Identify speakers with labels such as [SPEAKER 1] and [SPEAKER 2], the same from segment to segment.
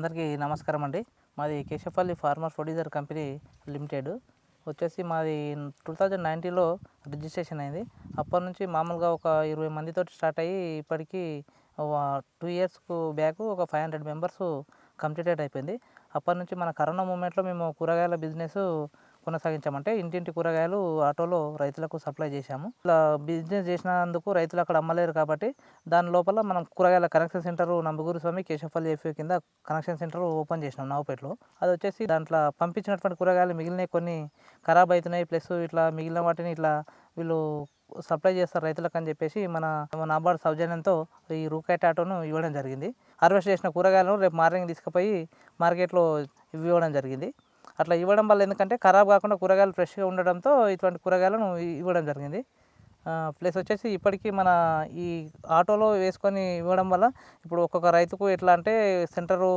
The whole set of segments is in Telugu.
[SPEAKER 1] అందరికీ నమస్కారం అండి. మాది Keshavapalli farmer producer company limited. వచ్చేసి మాది టూ థౌజండ్ నైన్టీలో రిజిస్ట్రేషన్ అయింది. అప్పటి నుంచి మామూలుగా ఒక ఇరవై మందితో స్టార్ట్ అయ్యి ఇప్పటికీ టూ ఇయర్స్కు బ్యాక్ ఒక ఫైవ్ హండ్రెడ్ మెంబర్స్ కంప్లీటెడ్ అయిపోయింది. అప్పటి నుంచి మన కరోనా మూమెంట్లో మేము కూరగాయల బిజినెస్ కొనసాగించామంటే ఇంటింటి కూరగాయలు ఆటోలో రైతులకు సప్లై చేశాము. ఇలా బిజినెస్ చేసినందుకు రైతులు అక్కడ అమ్మలేరు కాబట్టి దాని లోపల మనం కూరగాయల కనెక్షన్ సెంటర్ నంబగూరు స్వామి కేశవపల్లి ఎఫ్యూ కింద కనెక్షన్ సెంటర్ ఓపెన్ చేసినాం నవపేటలో. అది వచ్చేసి దాంట్లో పంపించినటువంటి కూరగాయలు మిగిలినవి కొన్ని ఖరాబ్ అవుతున్నాయి ప్లస్ ఇట్లా మిగిలిన వాటిని ఇట్లా వీళ్ళు సప్లై చేస్తారు రైతులకు అని చెప్పేసి మన నాబార్డ్ సౌజన్యంతో ఈ రూకైట్ ఆటోను ఇవ్వడం జరిగింది. హార్వెస్ట్ చేసిన కూరగాయలను రేపు మార్నింగ్ తీసుకుపోయి మార్కెట్లో ఇవ్వడం జరిగింది. అట్లా ఇవ్వడం వల్ల ఎందుకంటే ఖరాబ్ కాకుండా కూరగాయలు ఫ్రెష్గా ఉండడంతో ఇటువంటి కూరగాయలను ఇవ్వడం జరిగింది. ప్లస్ వచ్చేసి ఇప్పటికీ మన ఈ ఆటోలో వేసుకొని ఇవ్వడం వల్ల ఇప్పుడు ఒక్కొక్క రైతుకు ఎట్లా అంటే సెంటరు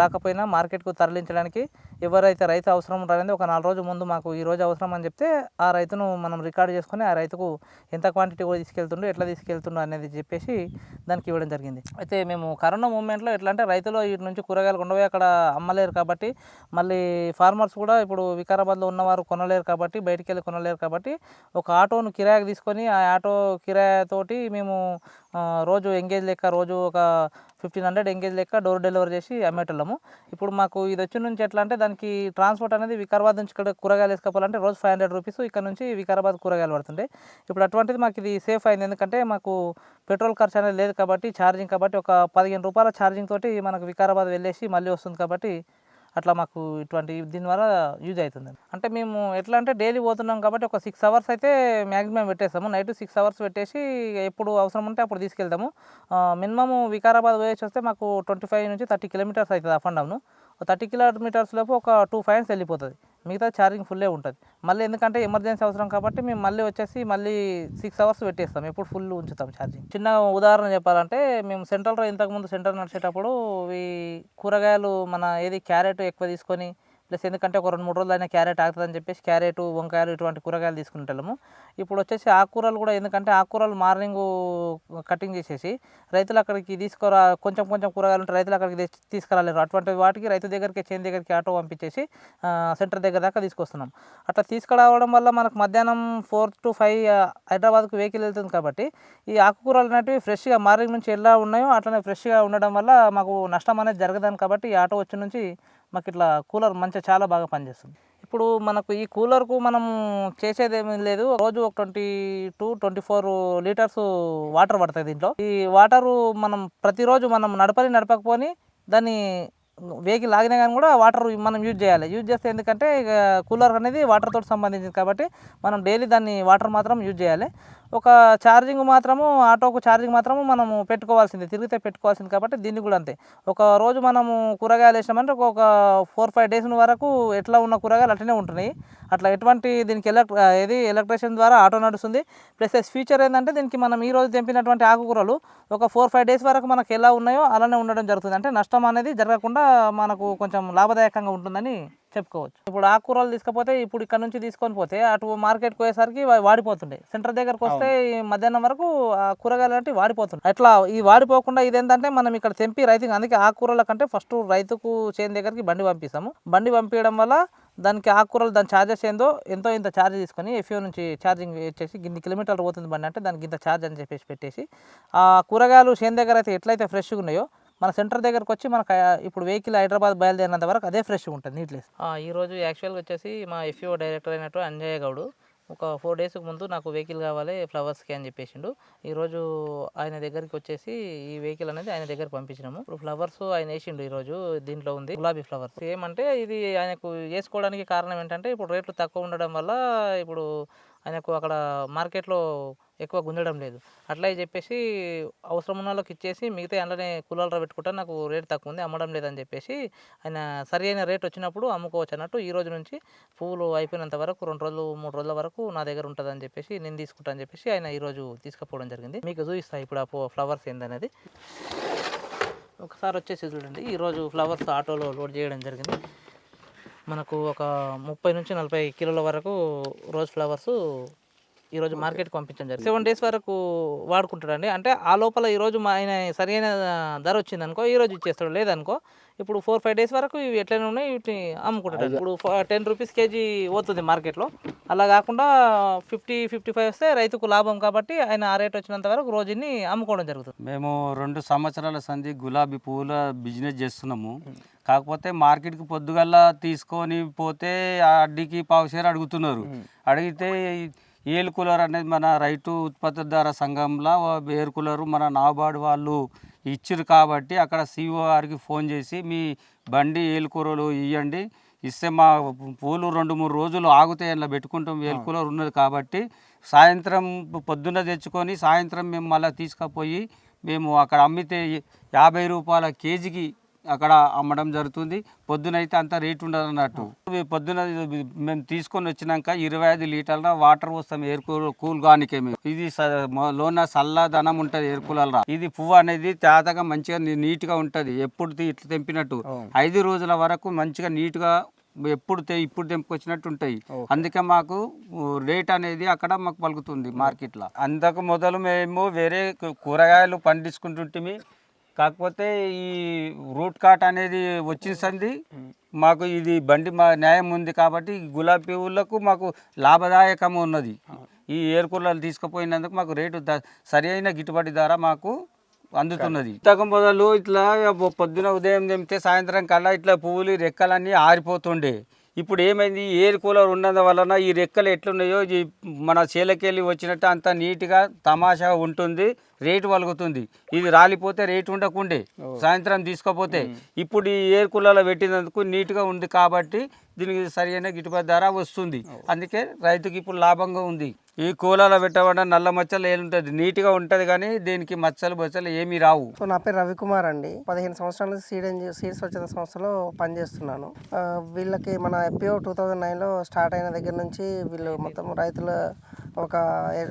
[SPEAKER 1] రాకపోయినా మార్కెట్కు తరలించడానికి ఎవరైతే రైతు అవసరం రాఅనేది ఒక నాలుగు రోజుల ముందు మాకు ఈ రోజు అవసరం అని చెప్తే ఆ రైతును మనం రికార్డు చేసుకొని ఆ రైతుకు ఎంత క్వాంటిటీ కూడా తీసుకెళ్తుండో ఎట్లా తీసుకెళ్తుండో అనేది చెప్పేసి దానికి ఇవ్వడం జరిగింది. అయితే మేము కరోనా మూమెంట్లో ఎట్లా అంటే రైతులు ఇటు నుంచి కూరగాయలు కొండపోయి అక్కడ అమ్మలేరు కాబట్టి మళ్ళీ ఫార్మర్స్ కూడా ఇప్పుడు వికారాబాద్లో ఉన్నవారు కొనలేరు కాబట్టి బయటికి వెళ్ళి కొనలేరు కాబట్టి ఒక ఆటోను కిరాయికి తీసుకొని ఆ ఆటో కిరాయతోటి మేము రోజు ఎంగేజ్ లెక్క రోజు ఒక ఫిఫ్టీన్ హండ్రెడ్ ఎంగేజ్ లెక్క డోర్ డెలివరీ చేసి అమ్మేటోళ్ళము. ఇప్పుడు మాకు ఇది వచ్చి నుంచి ఎట్లా అంటే దానికి ట్రాన్స్పోర్ట్ అనేది వికారాబాద్ నుంచి ఇక్కడ కూరగాయలు వేసుకోవాలంటే రోజు ఫైవ్ హండ్రెడ్ రూపీస్ ఇక్కడ నుంచి వికారాబాద్ కూరగాయలు పడుతుండే. ఇప్పుడు అటువంటిది మాకు ఇది సేఫ్ అయింది. ఎందుకంటే మాకు పెట్రోల్ ఖర్చు అనేది లేదు కాబట్టి ఛార్జింగ్ కాబట్టి ఒక పదిహేను రూపాయల ఛార్జింగ్ తోటి మనకు వికారాబాద్ వెళ్ళేసి మళ్ళీ వస్తుంది కాబట్టి అట్లా మాకు ఇటువంటి దీని ద్వారా యూజ్ అవుతుంది. అంటే మేము ఎట్లా అంటే డైలీ పోతున్నాం కాబట్టి ఒక సిక్స్ అవర్స్ అయితే మ్యాక్సిమం పెట్టేస్తాము. నైట్ సిక్స్ అవర్స్ పెట్టేసి ఎప్పుడు అవసరం ఉంటే అప్పుడు తీసుకెళ్తాము. మినిమం వికారాబాద్ పోయేసి వస్తే మాకు ట్వంటీ ఫైవ్ నుంచి థర్టీ కిలోమీటర్స్ అవుతుంది up and down thirty kilometres లోపు ఒక టూ ఫైన్స్ వెళ్ళిపోతుంది. మిగతా ఛార్జింగ్ ఫుల్లే ఉంటుంది. మళ్ళీ ఎందుకంటే ఎమర్జెన్సీ అవసరం కాబట్టి మేము మళ్ళీ వచ్చేసి మళ్ళీ సిక్స్ అవర్స్ పెట్టేస్తాం. ఎప్పుడు ఫుల్ ఉంచుతాం ఛార్జింగ్. చిన్న ఉదాహరణ చెప్పాలంటే మేము సెంట్రల్లో ఇంతకుముందు సెంటర్ నడిచేటప్పుడు ఈ కూరగాయలు మన ఏది క్యారెట్ ఎక్కువ తీసుకొని ప్లస్ ఎందుకంటే ఒక రెండు మూడు రోజులు అయినా క్యారెట్ ఆగుతుందని చెప్పేసి క్యారెట్ వంకాయలు ఇటువంటి కూరగాయలు తీసుకుంటాము ఇప్పుడు వచ్చేసి ఆకుకూరలు కూడా ఎందుకంటే ఆకుకూరలు మార్నింగ్ కటింగ్ చేసేసి రైతులు అక్కడికి తీసుకురా కొంచెం కొంచెం కూరగాయలు ఉంటే రైతులు అక్కడికి తీసుకురాలేరు. అటువంటి వాటికి రైతు దగ్గరికి చేను దగ్గరికి ఆటో పంపించేసి సెంటర్ దగ్గర దాకా తీసుకొస్తున్నాం. అట్లా తీసుకురావడం వల్ల మనకు మధ్యాహ్నం ఫోర్ టు ఫైవ్ హైదరాబాద్కు వెహికల్ వెళ్తుంది కాబట్టి ఈ ఆకుకూరలు అనేటివి ఫ్రెష్గా మార్నింగ్ నుంచి ఎలా ఉన్నాయో అట్లనే ఫ్రెష్గా ఉండడం వల్ల మాకు నష్టం అనేది జరగదని కాబట్టి ఈ ఆటో వచ్చి నుంచి మాకు ఇట్లా కూలర్ మంచిగా చాలా బాగా పనిచేస్తుంది. ఇప్పుడు మనకు ఈ కూలర్కు మనం చేసేది ఏమీ లేదు. రోజు ఒక twenty two twenty four litres water పడుతుంది దీంట్లో. ఈ వాటరు మనం ప్రతిరోజు మనం నడపని నడపకపోని దాన్ని వెహికల్ ఆగినా కానీ కూడా వాటర్ మనం యూజ్ చేయాలి. యూజ్ చేస్తే ఎందుకంటే ఇక కూలర్ అనేది వాటర్ తోటి సంబంధించింది కాబట్టి మనం డైలీ దాన్ని వాటర్ మాత్రం యూజ్ చేయాలి. ఒక ఛార్జింగ్ మాత్రము ఆటోకు ఛార్జింగ్ మాత్రము మనము పెట్టుకోవాల్సిందే తిరిగితే పెట్టుకోవాల్సింది కాబట్టి దీన్ని కూడా అంతే. ఒక రోజు మనము కూరగాయలు వేసినామంటే ఒక ఫోర్ ఫైవ్ డేస్ వరకు ఎట్లా ఉన్న కూరగాయలు అట్లనే ఉంటున్నాయి. అట్లా ఎటువంటి దీనికి ఎలక్ట్ ఏది ఎలక్ట్రిషియన్ ద్వారా ఆటో నడుస్తుంది. ప్లస్ ఫ్యూచర్ ఏంటంటే దీనికి మనం ఈ రోజు తెంపినటువంటి ఆకుకూరలు ఒక ఫోర్ ఫైవ్ డేస్ వరకు మనకు ఎలా ఉన్నాయో అలానే ఉండడం జరుగుతుంది. అంటే నష్టం అనేది జరగకుండా మనకు కొంచెం లాభదాయకంగా ఉంటుందని చెప్పుకోవచ్చు. ఇప్పుడు ఆకుకూరలు తీసుకపోతే ఇప్పుడు ఇక్కడ నుంచి తీసుకొని పోతే అటు మార్కెట్కి పోయేసరికి వా- వాడిపోతుంటాయి సెంటర్ దగ్గరకు వస్తే మధ్యాహ్నం వరకు ఆ కూరగాయలు అంటే వాడిపోతుంటాయి అట్లా ఈ వాడిపోకుండా ఇదేంటంటే మనం ఇక్కడ తెంపి రైతుకి అందుకే ఆకుకూరల కంటే ఫస్ట్ రైతుకు చేను దగ్గరికి బండి పంపిస్తాము. బండి పంపించడం వల్ల దానికి ఆకుకూరలు దాని ఛార్జెస్ ఏందో ఎంతో ఇంత ఛార్జ్ తీసుకొని ఎఫ్ఓ నుంచి ఛార్జింగ్ వచ్చేసి ఇన్ని కిలోమీటర్లు పోతుంది బండి అంటే దానికి ఇంత ఛార్జ్ అని చెప్పేసి పెట్టేసి ఆ కూరగాయలు చేను దగ్గర అయితే ఎట్లయితే ఫ్రెష్గా ఉన్నాయో మన సెంటర్ దగ్గరకు వచ్చి మనకు ఇప్పుడు వెహికల్ హైదరాబాద్ బయలుదేరినంత వరకు అదే ఫ్రెష్గా ఉంటుంది నీట్లెస్ ఈరోజు యాక్చువల్గా వచ్చేసి మా ఎఫ్ఓ డైరెక్టర్ అయినట్టు అంజయ్య గౌడు. ఒక ఫోర్ డేస్ ముందు నాకు వెహికల్ కావాలి ఫ్లవర్స్కి అని చెప్పేసిండు. ఈరోజు ఆయన దగ్గరికి వచ్చేసి ఈ వెహికల్ అనేది ఆయన దగ్గర పంపించినాము. ఇప్పుడు ఫ్లవర్స్ ఆయన వేసిండు ఈరోజు దీంట్లో ఉంది గులాబీ ఫ్లవర్స్. ఏమంటే ఇది ఆయనకు వేసుకోవడానికి కారణం ఏంటంటే ఇప్పుడు రేట్లు తక్కువ ఉండడం వల్ల ఇప్పుడు ఆయనకు అక్కడ మార్కెట్లో ఎక్కువ గుంజడం లేదు. అట్లా చెప్పేసి అవసరం ఉన్న వాళ్ళకి ఇచ్చేసి మిగతా అందులోనే కూలర్లో పెట్టుకుంటా నాకు రేట్ తక్కువ ఉంది అమ్మడం లేదని చెప్పేసి ఆయన సరి అయిన రేట్ వచ్చినప్పుడు అమ్ముకోవచ్చు అన్నట్టు ఈ రోజు నుంచి పువ్వులు అయిపోయినంత వరకు రెండు రోజులు మూడు రోజుల వరకు నా దగ్గర ఉంటుందని చెప్పేసి నేను తీసుకుంటా అని చెప్పేసి ఆయన ఈరోజు తీసుకుపోవడం జరిగింది. మీకు చూపిస్తాను ఇప్పుడు ఆ ఫ్లవర్స్ ఏందనేది. ఒకసారి వచ్చేసి చూడండి. ఈరోజు ఫ్లవర్స్ ఆటోలో లోడ్ చేయడం జరిగింది. మనకు ఒక ముప్పై నుంచి నలభై కిలోల వరకు రోజ్ ఫ్లవర్స్ ఈరోజు మార్కెట్కి పంపించడం జరిగింది. సెవెన్ డేస్ వరకు వాడుకుంటాడండి. అంటే ఆ లోపల ఈరోజు మా ఆయన సరైన ధర వచ్చింది అనుకో ఈ రోజు ఇచ్చేస్తాడు. లేదనుకో ఇప్పుడు ఫోర్ ఫైవ్ డేస్ వరకు ఇవి ఎట్లయినా ఉన్నాయి వీటిని అమ్ముకుంటాడు ఇప్పుడు టెన్ రూపీస్ కేజీ పోతుంది మార్కెట్లో. అలా కాకుండా ఫిఫ్టీ ఫిఫ్టీ ఫైవ్ వస్తే రైతుకు లాభం కాబట్టి ఆయన ఆ రేట్ వచ్చినంత వరకు రోజుని అమ్ముకోవడం జరుగుతుంది.
[SPEAKER 2] మేము రెండు సంవత్సరాల సంధి గులాబీ పువ్వుల బిజినెస్ చేస్తున్నాము. కాకపోతే మార్కెట్కి పొద్దుగల్లా తీసుకొని పోతే ఆ అడ్డీకి పావుషేర్ అడుగుతున్నారు. అడిగితే ఏలు కూలర్ అనేది మన రైతు ఉత్పత్తిదార సంఘంలో ఏరు కూలరు మన నాబార్డు వాళ్ళు ఇచ్చిరు కాబట్టి అక్కడ సిఓ గారికి ఫోన్ చేసి మీ బండి ఏలు కూరలు ఇవ్వండి ఇస్తే మా పూలు రెండు మూడు రోజులు ఆగుతాయి అలా పెట్టుకుంటాం. ఏలు కూలర్ ఉన్నది కాబట్టి సాయంత్రం పొద్దున్న తెచ్చుకొని సాయంత్రం మేము మళ్ళీ తీసుకుపోయి మేము అక్కడ అమ్మితే యాభై రూపాయల కేజీకి అక్కడ అమ్మడం జరుగుతుంది. పొద్దునైతే అంత రేట్ ఉండదు అన్నట్టు పొద్దున మేము తీసుకొని వచ్చినాక ఇరవై ఐదు లీటర్ల వాటర్ పోస్తాం ఎయిర్ కూల్ కూల్ గానికే మేము. ఇది లోన చల్లదనం ఉంటుంది ఎయిర్ కూలర్లో. ఇది పువ్వు అనేది తేతగా మంచిగా నీట్గా ఉంటుంది. ఎప్పుడు ఇట్లా తెంపినట్టు. ఐదు రోజుల వరకు మంచిగా నీట్గా ఎప్పుడు ఇప్పుడు తెంపుకొచ్చినట్టు ఉంటాయి. అందుకే మాకు రేట్ అనేది అక్కడ మాకు పలుకుతుంది మార్కెట్లో. అంతకు మొదలు మేము వేరే కూరగాయలు పండించుకుంటుంటిమి. కాకపోతే ఈ రూట్ కాట్ అనేది వచ్చిన సంది మాకు ఇది బండి మా న్యాయం ఉంది కాబట్టి గులాబీ పువ్వులకు మాకు లాభదాయకం ఉన్నది. ఈ ఏరుకూరలు తీసుకుపోయినందుకు మాకు రేటు సరైన సరి అయిన గిట్టుబాటు ధర మాకు అందుతున్నది. ఇంతకు మొదలు ఇట్లా పొద్దున ఉదయం తెంపితే సాయంత్రం కల్లా ఇట్లా పువ్వులు రెక్కలన్నీ ఆరిపోతుండే. ఇప్పుడు ఏమైంది? ఎయిర్ కూలర్ ఉన్నందు వలన ఈ రెక్కలు ఎట్లున్నాయో? మన చేలకెళ్ళి వచ్చినట్టు అంత నీట్గా తమాషా ఉంటుంది. రేటు వలుగుతుంది ఇది రాలిపోతే రేటు ఉండకుండే. సాయంత్రం తీసుకోపోతే ఇప్పుడు ఈ ఏర్ కూలర్లో పెట్టినందుకు నీట్గా ఉంది కాబట్టి దీనికి సరైన గిట్టుబాటు ధర వస్తుంది. అందుకే రైతుకి ఇప్పుడు లాభంగా ఉంది. ఈ కూలలో పెట్టబడిన నల్ల మచ్చలు ఏముంటుంది నీట్గా ఉంటుంది కానీ దీనికి మచ్చలు బచ్చలు ఏమీ రావు.
[SPEAKER 3] సో నా పేరు రవికుమార్ అండి. పదిహేను సంవత్సరాల నుంచి సీడ్ ఎన్జి సీడ్స్ వచ్చిన సంస్థలో పనిచేస్తున్నాను. వీళ్ళకి మన ఎఫ్పిఓ టూ థౌజండ్ నైన్లో స్టార్ట్ అయిన దగ్గర నుంచి వీళ్ళు మొత్తం రైతుల ఒక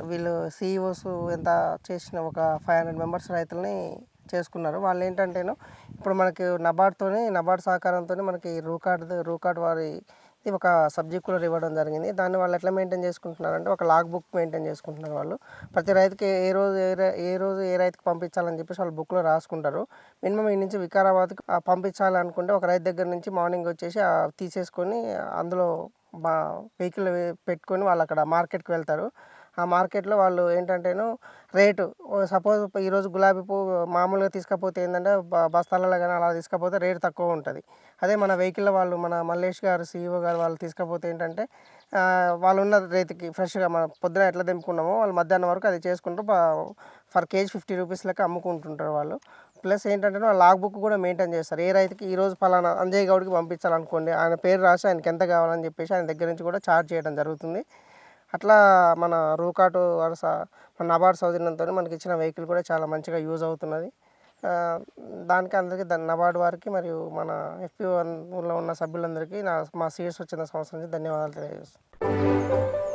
[SPEAKER 3] వీళ్ళు సీఈఓస్ ఎంత చేసిన ఒక ఫైవ్ హండ్రెడ్ మెంబర్స్ రైతులని చేసుకున్నారు. వాళ్ళు ఏంటంటేను ఇప్పుడు మనకి నబార్డ్తోని నబార్డ్ సహకారంతో మనకి రూకార్డ్ రూకార్డ్ వారి ఒక సబ్జెక్టులర్ ఇవ్వడం జరిగింది. దాన్ని వాళ్ళు ఎట్లా మెయింటైన్ చేసుకుంటున్నారంటే ఒక లాగ్ బుక్ మెయింటైన్ చేసుకుంటున్నారు వాళ్ళు. ప్రతి రైతుకి ఏ రోజు ఏ ఏ రోజు ఏ రైతుకి పంపించాలని చెప్పేసి వాళ్ళు బుక్లో రాసుకుంటారు. మినిమం ఈ నుంచి వికారాబాద్కి ఆ ఒక రైతు దగ్గర నుంచి మార్నింగ్ వచ్చేసి తీసేసుకొని అందులో బా వెహికల్ పెట్టుకొని వాళ్ళు అక్కడ మార్కెట్కి వెళ్తారు. ఆ మార్కెట్లో వాళ్ళు ఏంటంటేను రేటు సపోజ్ ఈరోజు గులాబీ పువ్వు మామూలుగా తీసుకపోతే ఏంటంటే బస్తాలలో కానీ అలా తీసుకపోతే రేటు తక్కువ ఉంటుంది. అదే మన వెహికల్ వాళ్ళు మన మల్లేష్ గారు సీఈఓ గారు వాళ్ళు తీసుకపోతే ఏంటంటే వాళ్ళు ఉన్న రేటుకి ఫ్రెష్గా మన పొద్దున ఎట్లా తెంపుకున్నామో వాళ్ళు మధ్యాహ్నం వరకు అది చేసుకుంటూ ఫర్ కేజీ ఫిఫ్టీ రూపీస్ లెక్క అమ్ముకుంటుంటారు వాళ్ళు. ప్లస్ ఏంటంటే వాళ్ళు లాగ్ బుక్ కూడా మెయింటైన్ చేస్తారు. ఏ రైతుకి ఈ రోజు పలానా అంజయ్ గౌడ్కి పంపించాలనుకోండి ఆయన పేరు రాసి ఆయనకి ఎంత కావాలని చెప్పేసి ఆయన దగ్గర నుంచి కూడా ఛార్జ్ చేయడం జరుగుతుంది. అట్లా మన రూకాటు వరుస మన నబార్డ్ సౌజన్యంతో మనకి ఇచ్చిన వెహికల్ కూడా చాలా మంచిగా యూజ్ అవుతున్నది. దానికి అందరికీ దాని నబార్డ్ వారికి మరియు మన ఎఫ్పిఓలో ఉన్న సభ్యులందరికీ నా మా సీఎస్ వచ్చిన సంవత్సరం నుంచి ధన్యవాదాలు తెలియజేస్తాను